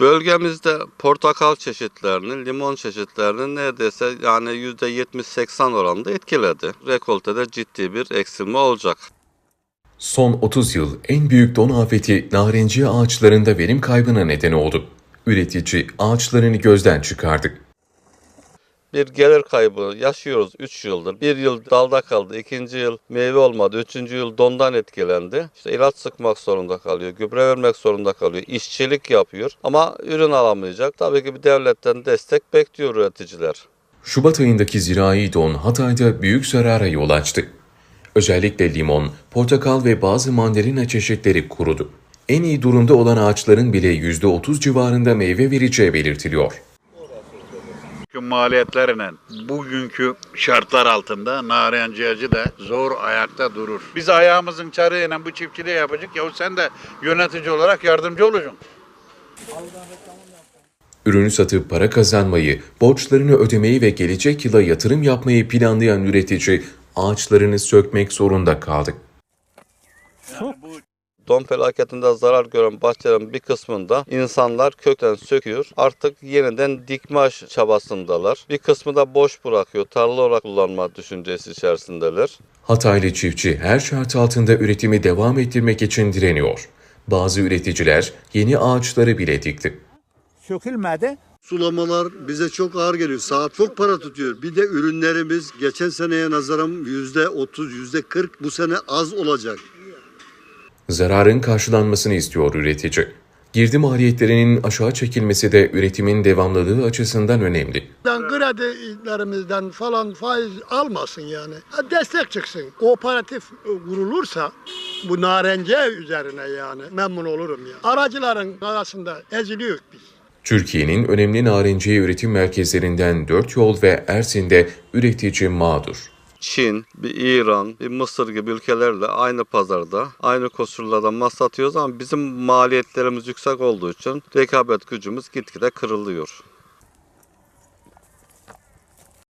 Bölgemizde portakal çeşitlerinin, limon çeşitlerinin neredeyse yani %70-80 oranında etkiledi. Rekoltede ciddi bir eksilme olacak. Son 30 yıl en büyük don afeti narenciye ağaçlarında verim kaybına neden oldu. Üretici ağaçlarını gözden çıkardı. Bir gelir kaybı yaşıyoruz 3 yıldır. Bir yıl dalda kaldı, ikinci yıl meyve olmadı, üçüncü yıl dondan etkilendi. İşte ilaç sıkmak zorunda kalıyor, gübre vermek zorunda kalıyor, işçilik yapıyor ama ürün alamayacak. Tabii ki bir devletten destek bekliyor üreticiler. Şubat ayındaki zirai don Hatay'da büyük zarara yol açtı. Özellikle limon, portakal ve bazı mandalina çeşitleri kurudu. En iyi durumda olan ağaçların bile %30 civarında meyve vereceği belirtiliyor. Maliyetlerine bugünkü şartlar altında narenciyacı da zor ayakta durur. Biz ayağımızın çarığıyla bu çiftçiliği yapacak. Yahu sen de yönetici olarak yardımcı olacaksın. Ürünü satıp para kazanmayı, borçlarını ödemeyi ve gelecek yıla yatırım yapmayı planlayan üretici ağaçlarını sökmek zorunda kaldı. Don felaketinde zarar gören bahçelerin bir kısmında insanlar kökten söküyor. Artık yeniden dikmaş çabasındalar. Bir kısmı da boş bırakıyor. Tarla olarak kullanma düşüncesi içerisindeler. Hataylı çiftçi her şart altında üretimi devam ettirmek için direniyor. Bazı üreticiler yeni ağaçları bile dikti. sökülmedi. Sulamalar bize çok ağır geliyor. Saat çok para tutuyor. Bir de ürünlerimiz geçen seneye nazaran yüzde 30, yüzde 40 bu sene az olacak. Zararın karşılanmasını istiyor üretici. Girdi maliyetlerinin aşağı çekilmesi de üretimin devamlılığı açısından önemli. Ben kredilerimizden falan faiz almasın yani. Destek çıksın. Kooperatif e, kurulursa bu narenciye üzerine yani memnun olurum ya. Aracıların arasında eziliyoruz biz. Türkiye'nin önemli narenciye üretim merkezlerinden Dört Yol ve Ersin'de üretici mağdur. Çin, bir İran, bir Mısır gibi ülkelerle aynı pazarda, aynı koşullarda mal satıyoruz ama bizim maliyetlerimiz yüksek olduğu için rekabet gücümüz gitgide kırılıyor.